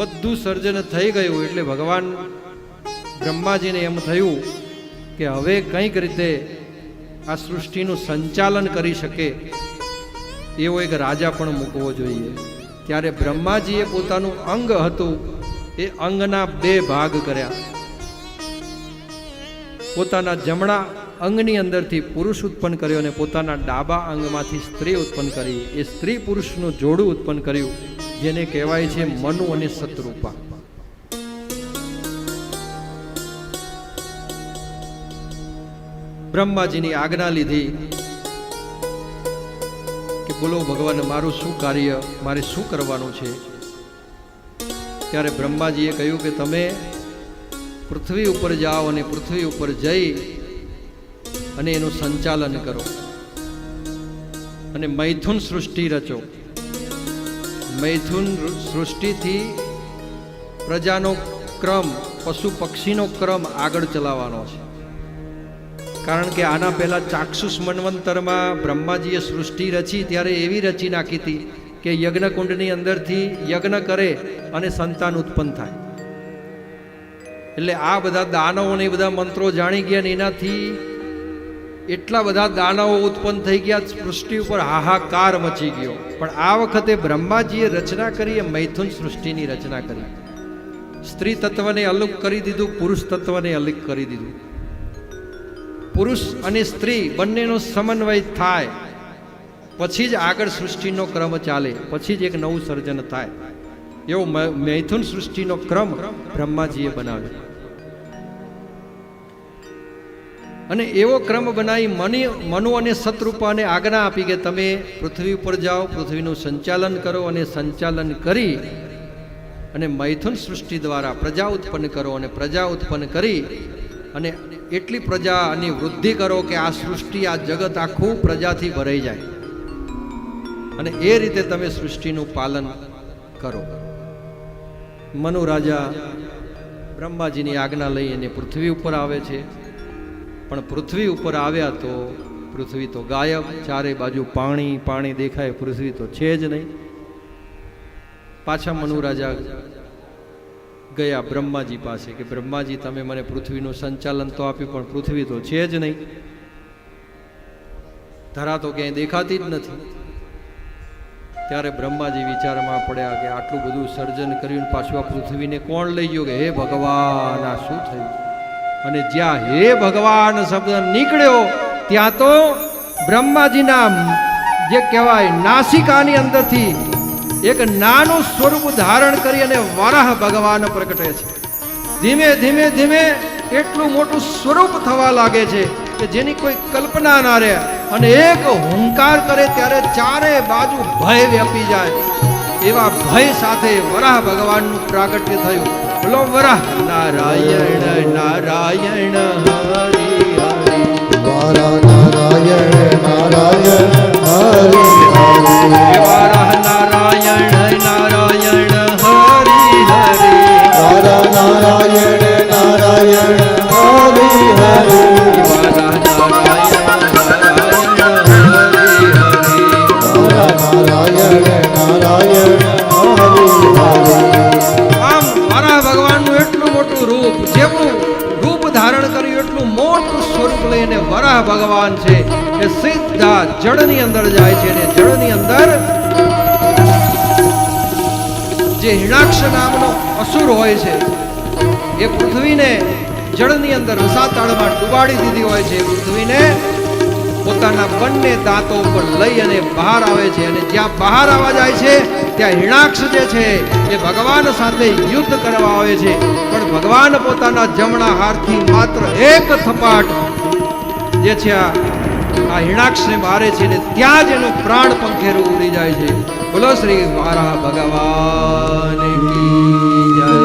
બધું સર્જન થઈ ગયું એટલે ભગવાન બ્રહ્માજીને એમ થયું કે હવે કંઈક રીતે આ સૃષ્ટિનું સંચાલન કરી શકે એવો એક રાજા પણ મૂકવો જોઈએ. ત્યારે બ્રહ્માજીએ પોતાનું અંગ હતું, એ અંગના બે ભાગ કર્યા. પોતાના જમણા અંગની અંદરથી પુરુષ ઉત્પન્ન કર્યો અને પોતાના ડાબા અંગમાંથી સ્ત્રી ઉત્પન્ન કરી. એ સ્ત્રી પુરુષનું જોડું ઉત્પન્ન કર્યું. જેને કહેવાય છે મનુ અને શત્રુપા. બ્રહ્માજીની આજ્ઞા લીધી કે બોલો, ભગવાન, મારું શું કાર્ય, મારે શું કરવાનું છે? ત્યારે બ્રહ્માજીએ કહ્યું કે તમે પૃથ્વી ઉપર જાઓ અને પૃથ્વી ઉપર જઈ અને એનું સંચાલન કરો અને મૈથુન સૃષ્ટિ રચો. મૈથુન સૃષ્ટિથી પ્રજાનો ક્રમ, પશુ પક્ષીનો ક્રમ આગળ ચલાવવાનો છે. કારણ કે આના પહેલાં ચાક્ષુષ મન્વંતરમાં બ્રહ્માજીએ સૃષ્ટિ રચી, ત્યારે એવી રચી નાખી હતી કે યજ્ઞકુંડની અંદરથી યજ્ઞ કરે અને સંતાન ઉત્પન્ન થાય. એટલે આ બધા દાનવો ને બધા મંત્રો જાણી ગયા ને એનાથી એટલા બધા દાનાઓ ઉત્પન્ન થઈ ગયા, સૃષ્ટિ ઉપર હાહાકાર મચી ગયો. પણ આ વખતે બ્રહ્માજીએ રચના કરી, એ મૈથુન સૃષ્ટિની રચના કરી. સ્ત્રી તત્વને અલગ કરી દીધું, પુરુષ તત્વને અલગ કરી દીધું. પુરુષ અને સ્ત્રી બંનેનો સમન્વય થાય. પછી જ આગળ સૃષ્ટિનો ક્રમ ચાલે, પછી જ એક નવું સર્જન થાય. એવો મૈથુન સૃષ્ટિનો ક્રમ બ્રહ્માજીએ બનાવ્યો. અને એવો ક્રમ બનાવી મની મનુ અને શત્રુપાને આજ્ઞા આપી કે તમે પૃથ્વી ઉપર જાઓ, પૃથ્વીનું સંચાલન કરો અને સંચાલન કરી અને મૈથુન સૃષ્ટિ દ્વારા પ્રજા ઉત્પન્ન કરો અને પ્રજા ઉત્પન્ન કરી અને એટલી પ્રજાની વૃદ્ધિ કરો કે આ સૃષ્ટિ, આ જગત આખું પ્રજાથી ભરાઈ જાય. અને એ રીતે તમે સૃષ્ટિનું પાલન કરો. મનુ રાજા બ્રહ્માજીની આજ્ઞા લઈ અને પૃથ્વી ઉપર આવે છે. પણ પૃથ્વી ઉપર આવ્યા તો પૃથ્વી તો ગાયબ, ચારે બાજુ પાણી પાણી દેખાય, પૃથ્વી તો છે જ નહીં. પાછા મનુરાજા ગયા બ્રહ્માજી પાસે કે બ્રહ્માજી, તમે મને પૃથ્વીનું સંચાલન તો આપ્યું, પણ પૃથ્વી તો છે જ નહીં. ધરા તો ક્યાંય દેખાતી જ નથી. ત્યારે બ્રહ્માજી વિચારમાં પડ્યા કે આટલું બધું સર્જન કર્યું પાછું આ પૃથ્વીને કોણ લઈ ગયો કે, હે ભગવાન, આ શું થયું? અને જ્યાં હે ભગવાન શબ્દ નીકળ્યો, ત્યાં તો બ્રહ્માજીના જે કહેવાય નાસિકાની અંદરથી એક નાનું સ્વરૂપ ધારણ કરી અને વરાહ ભગવાન પ્રગટે છે. ધીમે ધીમે ધીમે એટલું મોટું સ્વરૂપ થવા લાગે છે કે જેની કોઈ કલ્પના ના રહે અને એક હુંકાર કરે ત્યારે ચારે બાજુ ભય વ્યાપી જાય. એવા ભય સાથે વરાહ ભગવાનનું પ્રાગટ્ય થયું. બોલો વરા નારાયણ નારાયણ હરિ હરિ. નારાયણ નારાયણ હરિ હરિ. લઈને ભગવાન છે એ સીધા જળની અંદર જાય છે અને જળની અંદર જે હિણાક્ષ નામનો અસુર હોય છે, એ પૃથ્વીને જળની અંદર રસાતાળમાં ડુબાડી દીધી હોય છે. પૃથ્વીને પોતાના બંને દાંતો ઉપર લઈ અને બહાર આવે છે અને જ્યાં બહાર આવવા જાય છે, ત્યાં હિણાક્ષ જે છે, એ ભગવાન સાથે યુદ્ધ કરવા આવે છે. પણ ભગવાન પોતાના જમણા હાથથી માત્ર એક થપાટ જે છે આ હિણાક્ષને મારે છે ને ત્યાં જ એનું પ્રાણ પંખેરું ઉડી જાય છે. બોલો શ્રી મારા ભગવાન કી